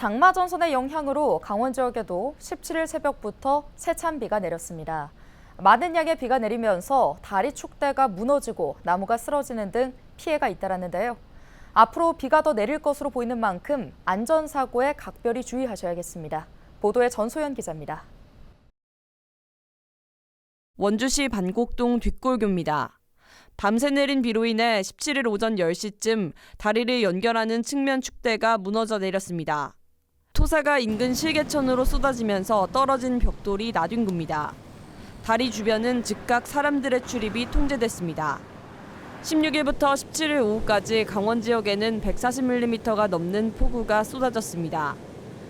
장마 전선의 영향으로 강원 지역에도 17일 새벽부터 세찬 비가 내렸습니다. 많은 양의 비가 내리면서 다리 축대가 무너지고 나무가 쓰러지는 등 피해가 잇따랐는데요. 앞으로 비가 더 내릴 것으로 보이는 만큼 안전사고에 각별히 주의하셔야겠습니다. 보도에 전소연 기자입니다. 원주시 반곡동 뒷골교입니다. 밤새 내린 비로 인해 17일 오전 10시쯤 다리를 연결하는 측면 축대가 무너져 내렸습니다. 토사가 인근 실개천으로 쏟아지면서 떨어진 벽돌이 나뒹굽니다. 다리 주변은 즉각 사람들의 출입이 통제됐습니다. 16일부터 17일 오후까지 강원 지역에는 140mm가 넘는 폭우가 쏟아졌습니다.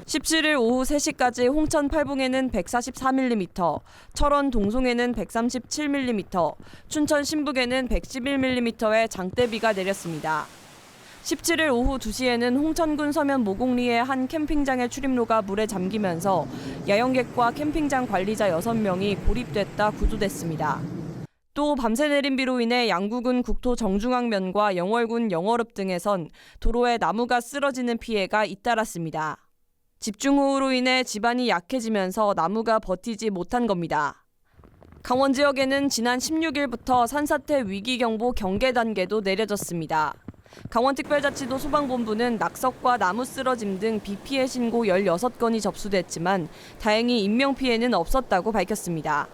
17일 오후 3시까지 홍천 팔봉에는 144mm, 철원 동송에는 137mm, 춘천 신북에는 111mm의 장대비가 내렸습니다. 17일 오후 2시에는 홍천군 서면 모곡리의 한 캠핑장의 출입로가 물에 잠기면서 야영객과 캠핑장 관리자 6명이 고립됐다 구조됐습니다. 또 밤새 내린 비로 인해 양구군 국토 정중앙면과 영월군 영월읍 등에선 도로에 나무가 쓰러지는 피해가 잇따랐습니다. 집중호우로 인해 집안이 약해지면서 나무가 버티지 못한 겁니다. 강원 지역에는 지난 16일부터 산사태 위기경보 경계 단계도 내려졌습니다. 강원특별자치도 소방본부는 낙석과 나무 쓰러짐 등 비 피해 신고 16건이 접수됐지만 다행히 인명피해는 없었다고 밝혔습니다.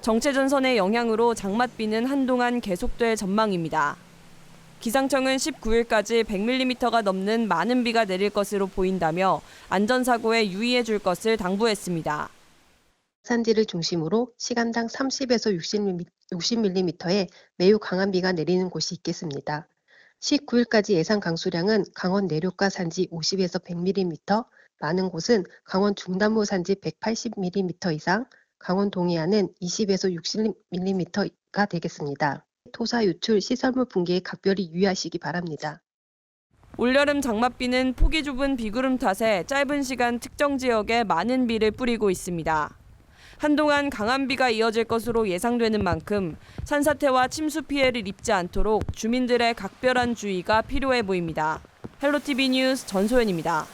정체전선의 영향으로 장맛비는 한동안 계속될 전망입니다. 기상청은 19일까지 100mm가 넘는 많은 비가 내릴 것으로 보인다며 안전사고에 유의해 줄 것을 당부했습니다. 산지를 중심으로 시간당 30에서 60mm의 매우 강한 비가 내리는 곳이 있겠습니다. 19일까지 예상 강수량은 강원 내륙과 산지 50에서 100mm, 많은 곳은 강원 중남부 산지 180mm 이상, 강원 동해안은 20에서 60mm가 되겠습니다. 토사 유출, 시설물 붕괴에 각별히 유의하시기 바랍니다. 올여름 장맛비는 폭이 좁은 비구름 탓에 짧은 시간 특정 지역에 많은 비를 뿌리고 있습니다. 한동안 강한 비가 이어질 것으로 예상되는 만큼 산사태와 침수 피해를 입지 않도록 주민들의 각별한 주의가 필요해 보입니다. 헬로티비 뉴스 전소연입니다.